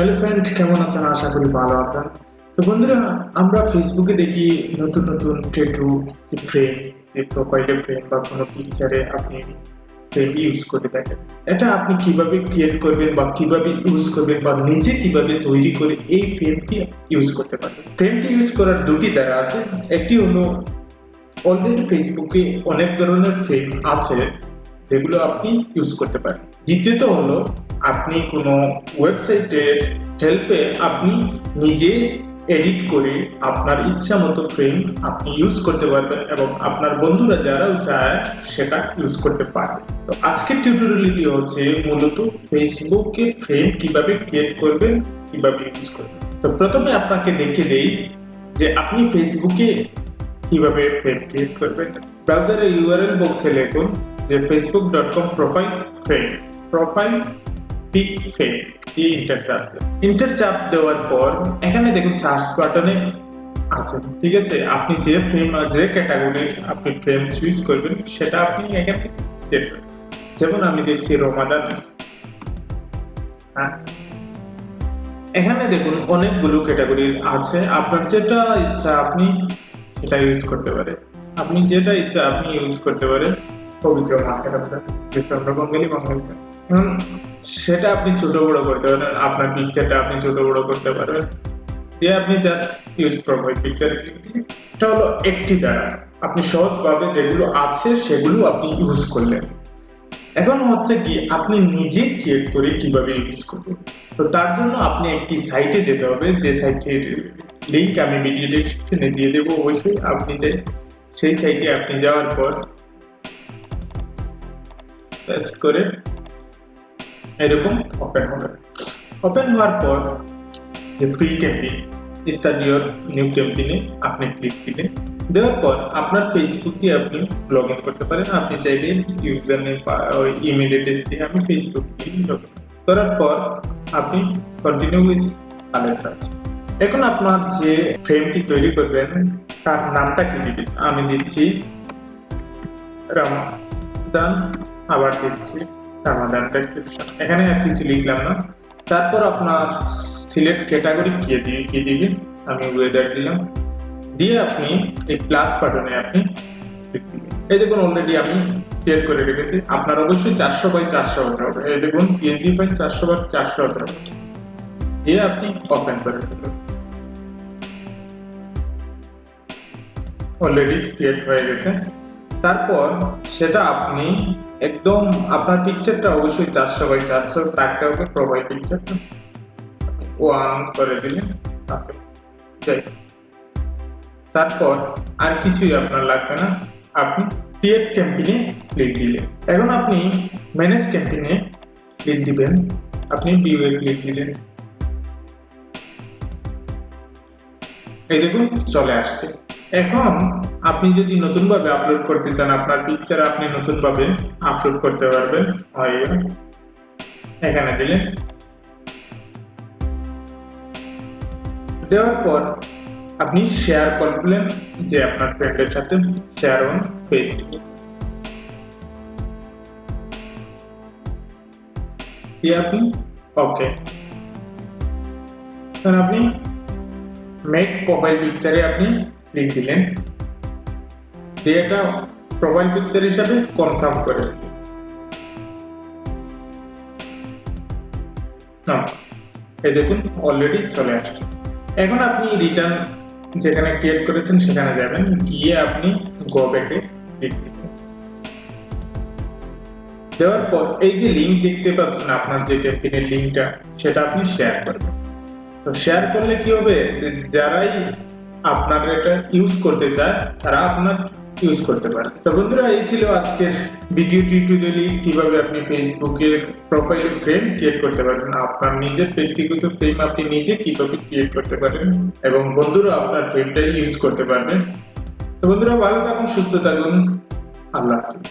Hello friend কেমন আছেন? আশা করি ভালো আছেন। তো বন্ধুরা, আমরা ফেসবুকে দেখি নতুন নতুন টেটু ফ্রেম যে প্রোফাইলে ফ্রেম বা কোনো পিকচারে আপনি ফ্রেম ইউজ করে থাকেন। এটা আপনি কীভাবে ক্রিয়েট করবেন বা কীভাবে ইউজ করবেন বা নিজে কীভাবে তৈরি করে এই ফ্রেমটি ইউজ করতে পারবেন? ফ্রেমটি ইউজ করার দুটি দ্বারা আছে। একটি হলো অলরেডি ফেসবুকে অনেক ধরনের ফ্রেম আছে, যেগুলো আপনি ইউজ করতে পারেন। দ্বিতীয়ত হলো আপনি কোনো ওয়েবসাইটের হেল্পে আপনি নিজে এডিট করে আপনার ইচ্ছা মতো ফ্রেম আপনি ইউজ করতে পারবেন এবং আপনার বন্ধুরা যারাও চায় সেটা ইউজ করতে পারবে তো আজকের টিউটোরিয়ালটি হচ্ছে মূলত ফেসবুকে ফ্রেম কীভাবে ক্রিয়েট করবেন, কীভাবে ইউজ করবেন। তো প্রথমে আপনাকে দেখে দেই যে আপনি ফেসবুকে কীভাবে ফ্রেম ক্রিয়েট করবেন। ব্রাউজারের ইউআরএল বক্সে লিখুন যে Facebook dot com profile frame profile pic frame এই ইন্টার চাপ ইন্টার চাপ দেওয়ার পর, এখানে দেখুন সার্চ বাটনে আছে, ঠিক আছে? আপনি যে ফ্রেম যে ক্যাটাগরির আপনি ফ্রেম চুজ করবেন, সেটা আপনি এখান থেকে দেখবেন যেমন আমি দেখছি রমাদান হ্যাঁ? এখানে দেখুন অনেকগুলো ক্যাটাগরির আছে। আপনার যেটা ইচ্ছা আপনি সেটা ইউজ করতে পারেন। আপনি যেটা ইচ্ছা আপনি ইউজ করতে পারেন। পবিত্র মাখের আপনার আমরা বাঙালি এখন সেটা আপনি ছোট বড় করতে পারেন, আপনার পিকচারটা আপনি ছোট বড় করতে পারবেন। দিয়ে আপনি জাস্ট ইউজ প্রোফাইল পিকচার এটা হলো একটি দ্বারা। আপনি সহজভাবে যেগুলো আছে সেগুলো আপনি ইউজ করলেন। এখন হচ্ছে কি, আপনি নিজে ক্রিয়েট করে কীভাবে ইউজ করবেন? তো তার জন্য আপনি একটি সাইটে যেতে হবে, যে সাইটের লিঙ্ক আমি ভিডিও ডেসক্রিপশনে দিয়ে দেবো অবশ্যই। আপনি যে, সেই সাইটে আপনি যাওয়ার পর করে এরকম ওপেন হবে। ওপেন হওয়ার পর যে free campaign start your new ক্যাম্পেইনে আপনি ক্লিক দিলেন দেওয়ার পর আপনার ফেসবুক দিয়ে আপনি লগ ইন করতে পারেন। আপনি চাইলে ইউজার নেম ওই ইমেল অ্যাড্রেস দিয়ে আমি ফেসবুক দিয়ে লগ ইন করার পর আপনি কন্টিনিউ উইথ কালেক্ট এখন আপনার যে ফ্রেমটি তৈরি করবেন, তার নামটা কি দিবেন? আমি দিচ্ছি রামাদান, আবার দিচ্ছি রামাদান ডেসক্রিপশন এখানে আর কিছু লিখলাম না। তারপর আপনার সিলেক্ট ক্যাটাগরি কে দিয়ে কি দিবেন আমি ওয়েদার দিলাম। দিয়ে আপনি এই প্লাস বাটনে আপনি এই দেখুন অলরেডি আমি ক্রিয়েট করে রেখেছি। আপনার অবশ্যই চারশো বাই চারশো হতে হবে। এই দেখুন পিএনজি বাই চারশো বাই চারশো হতে হবে। দিয়ে আপনি ওপেন করে ফেলুন অলরেডি ক্রিয়েট হয়ে গেছে। তারপর সেটা আপনি একদম আপনার পিকচারটা অবশ্যই চারশো বাই চারশো থাকতে হবে প্রোফাইল পিকচারটা ওয়ান করে দিলেন যাই। তারপর আর কিছুই আপনার লাগবে না। আপনি ক্রিয়েট ক্যাম্পেইনে ক্লিক দিলেন। এখন আপনি ম্যানেজ ক্যাম্পেইনে ক্লিক দিবেন। আপনি ভিউয়ে ক্লিক দিলেন। এই দেখুন, চলে আসছে। এখন আপনি যদি নতুনভাবে আপলোড করতে চান, আপনার পিকচার আপনি নতুনভাবে আপলোড করতে পারবেন। হয় এখানে দিলেন দেওয়ার পর আপনি শেয়ার করলেন যে আপনার ফ্রেন্ডের সাথে শেয়ার অন ফেসবুক দিয়ে আপনি ওকে আপনি মেক প্রোফাইল পিকচারে আপনি ক্লিক দিলেন দিয়ে এটা প্রোফাইল পিকচার হিসাবে কনফার্ম করে। এই দেখুন অলরেডি চলে আসছে। এখন আপনি রিটার্ন যেখানে ক্রিয়েট করেছেন, সেখানে যাবেন। গিয়ে আপনি গো ব্যাকে ক্লিক দিবেন। দেওয়ার পর এই যে লিঙ্ক দেখতে পাচ্ছেন, আপনার যে ক্যাম্পেইনের লিঙ্কটা সেটা আপনি শেয়ার করবেন। তো শেয়ার করলে কি হবে? যে যারাই আপনার এটা ইউজ করতে চায়, তারা আপনার ইউজ করতে পারে। তো বন্ধুরা, এই ছিল আজকের ভিডিও টিউটোরিয়ালি কীভাবে আপনি ফেসবুকের প্রোফাইল ফ্রেম ক্রিয়েট করতে পারেন আপনার নিজের ব্যক্তিগত ফ্রেম আপনি নিজে কীভাবে ক্রিয়েট করতে পারেন, এবং বন্ধুরা আপনার ফ্রেমটা ইউজ করতে পারবেন। তো বন্ধুরা, ভালো থাকুন, সুস্থ থাকুন, আল্লাহ হাফিজ।